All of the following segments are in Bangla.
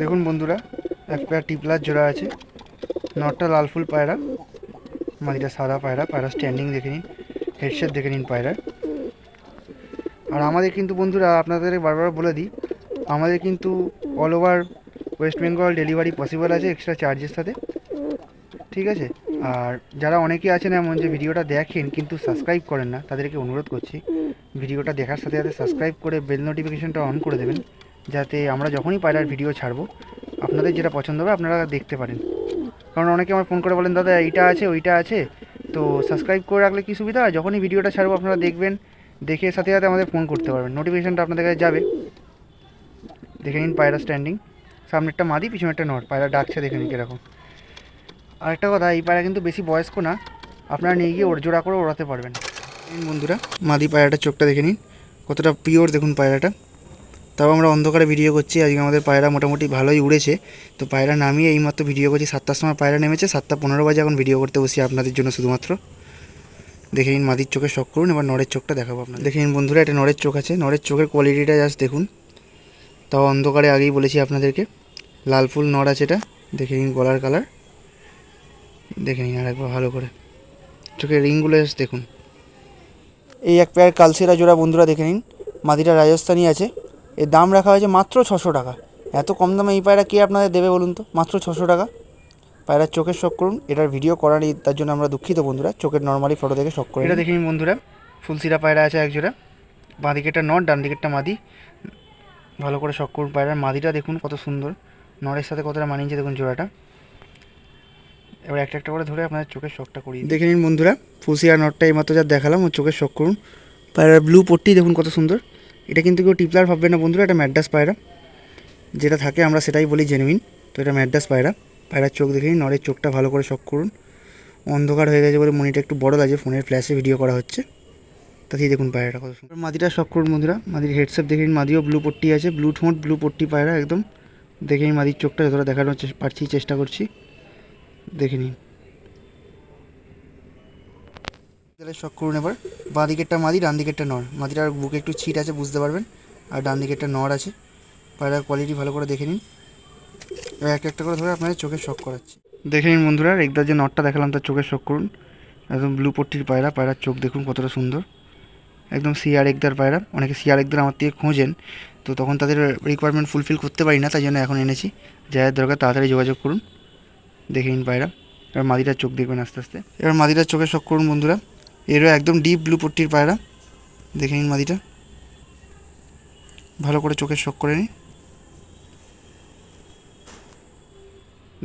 দেখুন বন্ধুরা, এক পেয়ার টিপলার জোড়া আছে। নটটা লাল ফুল পায়রা মাদিটা সাদা পায়রা পায়রা স্ট্যান্ডিং দেখে নিন হেডসেট দেখে নিন পায়রার আর আমাদের কিন্তু বন্ধুরা, আপনাদের বারবার বলে দিই, আমাদের কিন্তু all over West Bengal delivery possible আছে এক্সট্রা চার্জের সাথে। ঠিক আছে? আর যারা অনেকে আছেন এমন যে ভিডিওটা দেখেন কিন্তু সাবস্ক্রাইব করেন না, তাদেরকে অনুরোধ করছি, ভিডিওটা দেখার সাথে সাথে সাবস্ক্রাইব করে বেল নোটিফিকেশনটা অন করে দেবেন। যাতে আমরা যখনই পায়রার ভিডিও ছাড়বো, আপনাদের যেটা পছন্দ হবে আপনারা দেখতে পারেন। কারণ অনেকে আমার ফোন করে বলেন, দাদা, এইটা আছে, ওইটা আছে। তো সাবস্ক্রাইব করে রাখলে কী সুবিধা? যখনই ভিডিওটা ছাড়বো, আপনারা দেখবেন, দেখে সাথে সাথে আমাদের ফোন করতে পারবেন। নোটিফিকেশনটা আপনাদের কাছে যাবে। দেখে নিন পায়রা স্ট্যান্ডিং সামনেরটা মাদি, পিছনেরটা নট পায়রা ডাকছে, দেখে নিন কীরকম। আরেকটা কথা, এই পায়রা কিন্তু বেশি বয়স্ক না। আপনারা নিয়ে গিয়ে ওর জোড়া করে ওড়াতে পারবেন। বন্ধুরা, মাদি পায়রাটার চোখটা দেখে নিন। কতটা পিওর দেখুন পায়রাটা। তাও আমরা অন্ধকারে ভিডিও করছি। আজকে আমাদের পায়রা মোটামুটি ভালোই উড়েছে। তো পায়রা নামিয়ে এইমাত্র ভিডিও করছি। সাতটার সময় পায়রা নেমেছে। সাতটা পনেরো বাজে এখন ভিডিও করতে বসি আপনাদের জন্য শুধুমাত্র। দেখে নিন মাদির চোখে শখ করুন। এবার নড়ের চোখটা দেখাবো আপনার দেখে নিন বন্ধুরা এটা নড়ের চোখ আছে। নড়ের চোখের কোয়ালিটিটা জাস্ট দেখুন। তাও অন্ধকারে আগেই বলেছি আপনাদেরকে। লাল ফুল নড় আছে এটা। দেখে নিন গলার কালার দেখে নিন আর একবার ভালো করে। চোখের রিংগুলো জাস্ট দেখুন। এই এক পেয়ার কালসিরা জোড়া বন্ধুরা দেখে নিন। মাদিটা রাজস্থানী আছে। এর দাম রাখা হয়েছে মাত্র ছশো টাকা। এত কম দামে এই পায়রা কে আপনাদের দেবে বলুন তো? মাত্র ছশো টাকা। পায়রার চোখের শখ করুন এটার ভিডিও করা নেই তার জন্য আমরা দুঃখিত বন্ধুরা চোখের নর্মালি ফটো দেখে শখ করি এটা দেখে নিন বন্ধুরা ফুলসিরা পায়রা আছে এক জোড়া বাঁ দিকেরটা নট ডান দিকেরটা মাদি। ভালো করে শখ করুন পায়রার। মাদিটা দেখুন কত সুন্দর। নরের সাথে কতটা মানিয়েছে দেখুন জোড়াটা। এবার একটা একটা করে ধরে আপনাদের চোখের শখটা করি দেখে নিন বন্ধুরা ফুলসিয়া নটটা এইমাত্র যা দেখালাম ওর চোখের শখ করুন। পায়রার ব্লু পট্টি দেখুন কত সুন্দর। এটা কিন্তু কেউ টিপলার ভাববে না বন্ধুরা, এটা ম্যাড্রাস পায়রা। যেটা থাকে, আমরা সেটাই বলি জেনুইন তো এটা ম্যাড্রাস পায়রা। পায়রার চোখ দেখে নিন নরের চোখটা ভালো করে শখ করুন। অন্ধকার হয়ে গেছে বলে মনিটা একটু বড় লাগছে, ফোনের ফ্ল্যাশে ভিডিও করা হচ্ছে। তাতেই দেখুন পায়রাটা কত সুন্দর। মাদিটা শখ করুন বন্ধুরা, মাদির হেডসেপ দেখে নিন, মাদিও ব্লু পট্টি আছে ব্লু ঠোঁট ব্লু পট্টি পায়রা একদম। দেখে নিন মাদির চোখটা যতটা দেখানোর পারছি, চেষ্টা করছি। দেখে নিন। তাহলে শখ করুন এবার বাঁ দিকেরটা মাদি ডান দিকেরটা নর। মাদিটার বুকে একটু ছিট আছে, বুঝতে পারবেন। আর ডান দিকেরটা নর আছে। পায়রার কোয়ালিটি ভালো করে দেখে নিন। এবার একটা একটা করে ধরে আপনাদের চোখের শখ করাচ্ছি। দেখে নিন বন্ধুরা একদার যে নটটা দেখালাম তার চোখের শখ করুন। একদম ব্লু পট্টির পায়রা, পায়রার চোখ দেখুন কতটা সুন্দর। একদম সিআর একদার পায়রা। অনেকে সিআর একদার আমার থেকে খোঁজেন। তো তখন তাদের রিকোয়ারমেন্ট ফুলফিল করতে পারি না, তাই জন্য এখন এনেছি। যাদের দরকার তাড়াতাড়ি যোগাযোগ করুন। দেখে নিন পায়রা। এবার মাদিটার চোখ দেখবেন আস্তে আস্তে। এবার মাদিটার চোখে শখ করুন বন্ধুরা। এরও একদম ডিপ ব্লু পট্টির পায়রা। দেখে নিন মাদিটা। ভালো করে চোখের শখ করে নিন।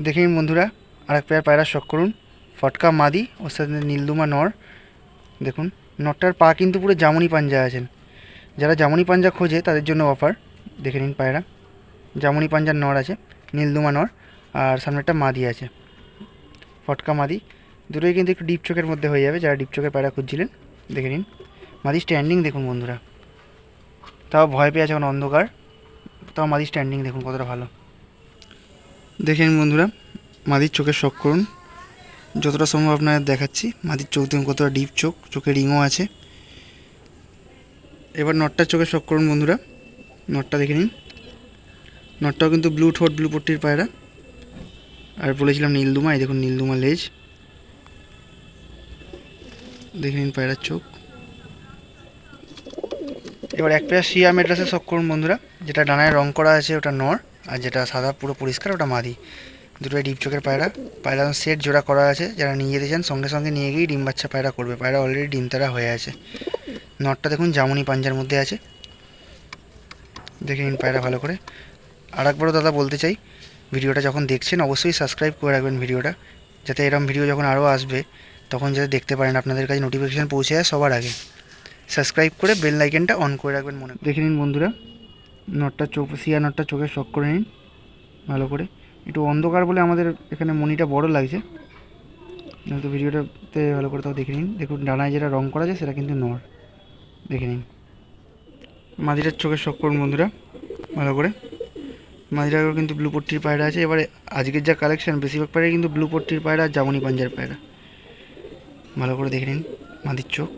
দেখে নিন বন্ধুরা আর এক পেয়ার পায়রা শখ করুন। ফটকা মাদি, ওর সাথে নীলদুমা নর। দেখুন নটটার পা কিন্তু পুরো জামুনি পাঞ্জা আছেন। যারা জামুনি পাঞ্জা খোঁজে, তাদের জন্য অফার দেখে নিন পায়রা। জামুনি পাঞ্জার নর আছে, নীলদুমা নর, আর সামনেরটা মাদি আছে। ফটকা মাদি দুটোই কিন্তু একটু ডিপ চোখের মধ্যে হয়ে যাবে, যারা ডিপ চোখের পায়রা খুঁজছিলেন, দেখে নিন। মাদি স্ট্যান্ডিং দেখুন বন্ধুরা। তাও ভয় পেয়ে আছে এখন অন্ধকার। তাও মাদি স্ট্যান্ডিং দেখুন, কতটা ভালো। দেখে নিন বন্ধুরা মাদির চোখের শখ করুন। যতটা সম্ভব আপনাদের দেখাচ্ছি মাদির চোখ দেখুন কতটা ডিপ চোখ চোখে রিংও আছে। এবার নটটার চোখে শখ করুন বন্ধুরা। নটটা দেখে নিন। নটটাও কিন্তু ব্লু ঠোঁট ব্লু পট্টির পায়রা। আর বলেছিলাম নীলদুমা, এই দেখুন নীলদুমা লেজ। দেখে নিন পায়রার চোখ। এবার এক পেয়ার শিয়া মেড্রাসে শখ করুন বন্ধুরা, যেটা ডানায় রং করা আছে, ওটা নর, আর যেটা সাদা পুরো পরিষ্কার, ওটা মাদি। দুটোই ডিপ চোখের পায়রা। পায়রা সেট জোড়া করা আছে, যারা নিয়ে যেতে চান, সঙ্গে সঙ্গে নিয়ে গিয়েই ডিম বাচ্চা পায়রা করবে। পায়রা অলরেডি ডিম তারা হয়ে আছে। নটটা দেখুন জামুনি পাঞ্জার মধ্যে আছে। দেখে নিন পায়রা ভালো করে। আর একবারও দাদা বলতে চাই, ভিডিওটা যখন দেখছেন, অবশ্যই সাবস্ক্রাইব করে রাখবেন ভিডিওটা, যাতে এরকম ভিডিও যখন আরও আসবে তখন যাতে দেখতে পারেন, আপনাদের কাছে নোটিফিকেশান পৌঁছে যায় সবার আগে। সাবস্ক্রাইব করে বেল লাইকেনটা অন করে রাখবেন মনে দেখে নিন বন্ধুরা, নটটা চোখ সিয়া নটটা চোখে শখ করে নিন, ভালো করে। একটু অন্ধকার বলে আমাদের এখানে মনিটা বড় লাগছে। তো ভিডিওটাতে ভালো করে তাও দেখে নিন। দেখুন, ডানায় যেটা রং করা যায়, সেটা কিন্তু নর। দেখে নিন। মাদিটার চোখের শখ করুন বন্ধুরা, ভালো করে। মাদিরাও কিন্তু ব্লু পট্টির পায়রা আছে। এবারে আজকের যা কালেকশন বেশিরভাগ পায়রা কিন্তু ব্লু পট্টির পায়রা আর জামুনি পাঞ্জার পায়রা। ভালো করে দেখে নিন মাদির চোখ।